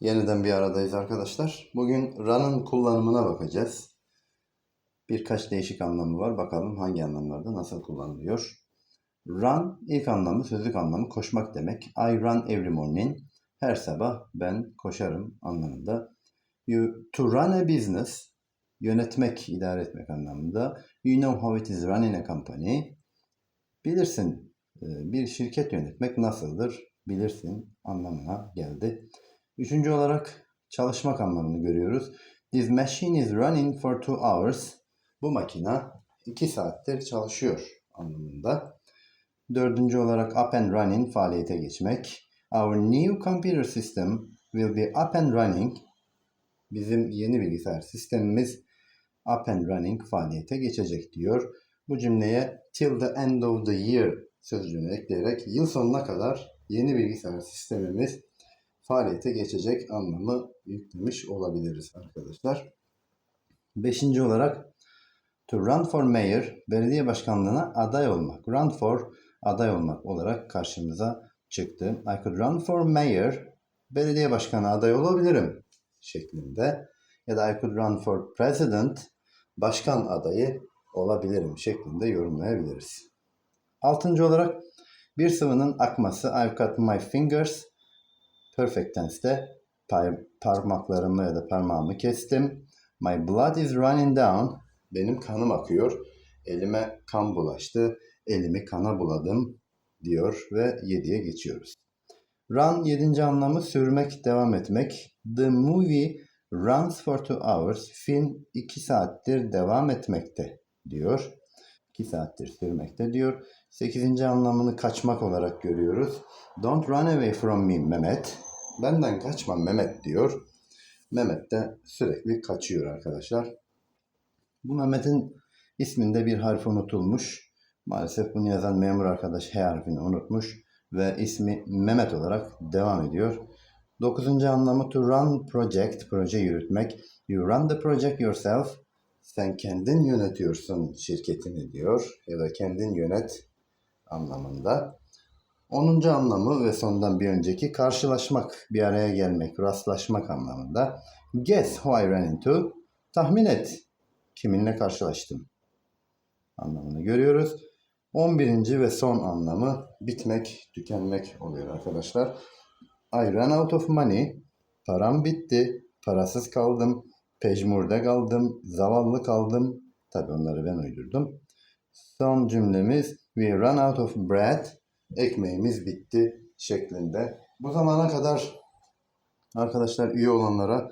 Yeniden bir aradayız arkadaşlar. Bugün run'ın kullanımına bakacağız. Birkaç değişik anlamı var. Bakalım hangi anlamlarda nasıl kullanılıyor. Run ilk anlamı, sözlük anlamı koşmak demek. I run every morning. Her sabah ben koşarım anlamında. You, to run a business, yönetmek, idare etmek anlamında. You know how it is run in a company. Bilirsin e, bir şirket yönetmek nasıldır bilirsin anlamına geldi. Üçüncü olarak çalışmak anlamını görüyoruz. This machine is running for two hours. Bu makina iki saattir çalışıyor anlamında. Dördüncü olarak up and running faaliyete geçmek. Our new computer system will be up and running. Bizim yeni bilgisayar sistemimiz up and running faaliyete geçecek diyor. Bu cümleye till the end of the year sözcüğünü ekleyerek yıl sonuna kadar yeni bilgisayar sistemimiz faaliyete geçecek anlamı yüklemiş olabiliriz arkadaşlar. Beşinci olarak to run for mayor belediye başkanlığına aday olmak. Run for aday olmak olarak karşımıza çıktı. I could run for mayor belediye başkanı aday olabilirim şeklinde ya da I could run for president başkan adayı olabilirim şeklinde yorumlayabiliriz. Altıncı olarak bir sıvının akması I've cut my fingers perfect tense'te par- parmaklarımı ya da parmağımı kestim. My blood is running down. Benim kanım akıyor. Elime kan bulaştı. Elimi kana buladım diyor ve 7'ye geçiyoruz. Run 7. anlamı sürmek, devam etmek. The movie runs for two hours. Film 2 saattir devam etmekte diyor. 2 saattir sürmekte diyor. 8. anlamını kaçmak olarak görüyoruz. Don't run away from me Mehmet. Benden kaçma Mehmet diyor. Mehmet de sürekli kaçıyor arkadaşlar. Bu Mehmet'in isminde bir harf unutulmuş. Maalesef bunu yazan memur arkadaş H harfini unutmuş ve ismi Mehmet olarak devam ediyor. Dokuzuncu anlamı to run project, proje yürütmek. You run the project yourself. Sen kendin yönetiyorsun şirketini diyor ya da kendin yönet anlamında. Onuncu anlamı ve sondan bir önceki karşılaşmak, bir araya gelmek, rastlaşmak anlamında. Guess who I ran into. Tahmin et. Kiminle karşılaştım anlamını görüyoruz. 11. ve son anlamı bitmek, tükenmek oluyor arkadaşlar. I ran out of money. Param bitti. Parasız kaldım. Pejmurde kaldım. Zavallı kaldım. Tabi onları ben uydurdum. Son cümlemiz We run out of bread. Ekmeğimiz bitti şeklinde. Bu zamana kadar arkadaşlar üye olanlara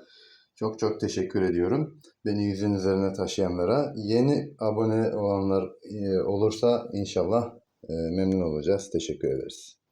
çok çok teşekkür ediyorum. Beni yüzün üzerine taşıyanlara. Yeni abone olanlar e, olursa inşallah e, memnun olacağız. Teşekkür ederiz.